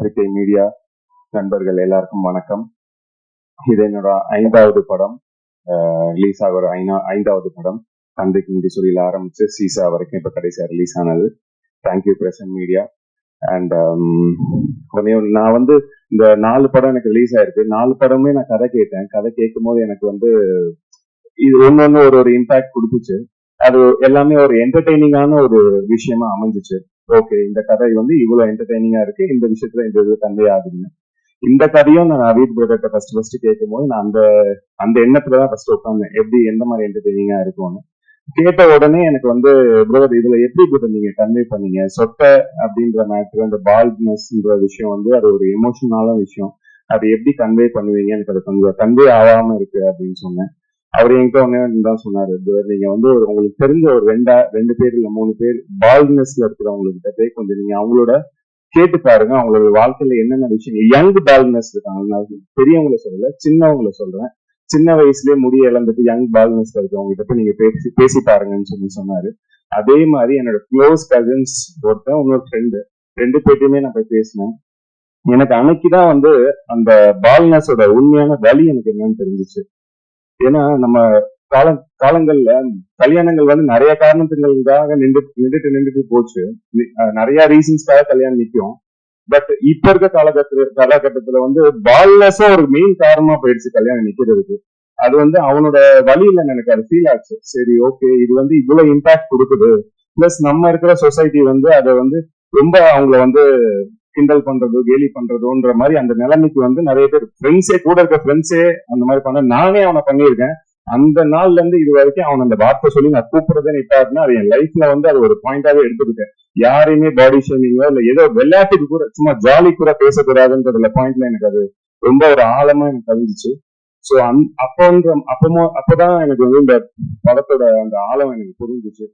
பத்திரிகை மீடியா நண்பர்கள் எல்லாருக்கும் வணக்கம். இது என்னோட ஐந்தாவது படம். ரிலீஸ் ஆகிற ஐநா ஐந்தாவது படம். தந்தைக்கு முடி சொல்லியில் ஆரம்பிச்சு சீசா வரைக்கும் இப்போ கடைசியாக ரிலீஸ் ஆனது. தேங்க்யூ பிரசன் மீடியா அண்ட் நான் வந்து இந்த நாலு படம் எனக்கு ரிலீஸ் ஆயிருக்கு. நாலு படமே நான் கதை கேட்டேன். கதை கேட்கும் போது எனக்கு வந்து இது ஒன்று ஒன்று ஒரு ஒரு இம்பாக்ட் கொடுத்துச்சு. அது எல்லாமே ஒரு என்டர்டெய்னிங்கான ஒரு விஷயமா அமைஞ்சிச்சு. ஓகே இந்த கதை வந்து இவ்வளவு என்டர்டைனிங்கா இருக்கு. இந்த விஷயத்துல இந்த இது கன்வே ஆகுதுன்னு இந்த கதையும் நான் அபீத் பிரதர்கிட்ட ஃபர்ஸ்ட் ஃபர்ஸ்ட் கேட்கும் போது நான் அந்த அந்த எண்ணத்துல தான் ஃபர்ஸ்ட் உட்காந்தேன் எப்படி எந்த மாதிரி என்டர்டைனிங்கா இருக்கும்னு. கேட்ட உடனே எனக்கு வந்து பிரதர் இதுல எப்படி பிரதர் நீங்க கன்வே பண்ணீங்க? சொட்ட அப்படின்ற மேட்ரு அந்த பால்ட்னஸ்ன்ற விஷயம் வந்து அது ஒரு எமோஷனலான விஷயம். அது எப்படி கன்வே பண்ணுவீங்க எனக்கு அது கொஞ்சம் கன்வே ஆகாம இருக்கு அப்படின்னு சொன்னேன். அவர் என்கிட்ட ஒன்னே தான் சொன்னாரு நீங்க வந்து ஒரு உங்களுக்கு தெரிஞ்ச ஒரு ரெண்டா ரெண்டு பேர் இல்ல மூணு பேர் பால்னஸ்ல இருக்கிறவங்ககிட்ட போய் கொஞ்சம் நீங்க அவங்களோட கேட்டு பாருங்க அவங்களோட வாழ்க்கையில என்னென்ன விஷயம் யங் பால்னஸ் இருக்காங்க நான் பெரியவங்கள சொல்லல சின்னவங்கள சொல்றேன். சின்ன வயசுலயே முடிய இழந்துட்டு யங் பால்னஸ் இருக்கவங்க கிட்ட போய் நீங்க பேசி பேசி பாருங்கன்னு சொல்லி சொன்னாரு. அதே மாதிரி என்னோட க்ளோஸ் கசின்ஸ் ஒருத்தன் இன்னொரு ஃப்ரெண்டு ரெண்டு பேர்ட்டையுமே நான் போய் பேசினேன். எனக்கு அன்னைக்குதான் வந்து அந்த பால்னஸோட உண்மையான வலி எனக்கு என்னன்னு தெரிஞ்சிச்சு. ஏன்னா நம்ம கால காலங்கள்ல கல்யாணங்கள் வந்து நிறைய காரணத்துங்களுக்காக நின்று நின்றுட்டு நின்றுட்டு போச்சு. நிறைய ரீசன்ஸ்க்காக கல்யாணம் நிற்கும் பட் இப்ப இருக்க காலகட்ட காலகட்டத்துல வந்து பால்னஸும் ஒரு மெயின் காரணமா போயிடுச்சு கல்யாணம் நிக்கிறதுக்கு. அது வந்து அவனோட வழியில எனக்கு அது ஃபீல் ஆச்சு. சரி ஓகே இது வந்து இவ்வளவு இம்பாக்ட் கொடுக்குது. பிளஸ் நம்ம இருக்கிற சொசைட்டி வந்து அதை வந்து ரொம்ப அவங்கள வந்து கிண்டல் பண்றதோ கேலி பண்றதோன்ற மாதிரி அந்த நிலைமைக்கு வந்து நிறைய பேர் ஃப்ரெண்ட்ஸே கூட இருக்க ஃப்ரெண்ட்ஸே அந்த மாதிரி பண்ண நானே அவனை பண்ணியிருக்கேன். அந்த நாள்ல இருந்து இது வரைக்கும் அவன் அந்த வார்த்தை சொல்லி நான் கூப்பிடுறதே நிட்டாருன்னா அது என் லைஃப்ல வந்து அது ஒரு பாயிண்டாவே எடுத்துக்கிட்டேன். யாரையுமே பாடி ஷேமிங்கோ இல்ல ஏதோ விளையாட்டுக்கு கூட சும்மா ஜாலி கூட பேசக்கூடாதுன்றதுல பாயிண்ட்ல எனக்கு அது ரொம்ப ஒரு ஆழமா எனக்கு தெரிஞ்சிச்சு சோ அந் அப்பன்ற அப்பமோ அப்பதான் எனக்கு வந்து இந்த படத்தோட அந்த ஆழம் எனக்கு புரிஞ்சிச்சு.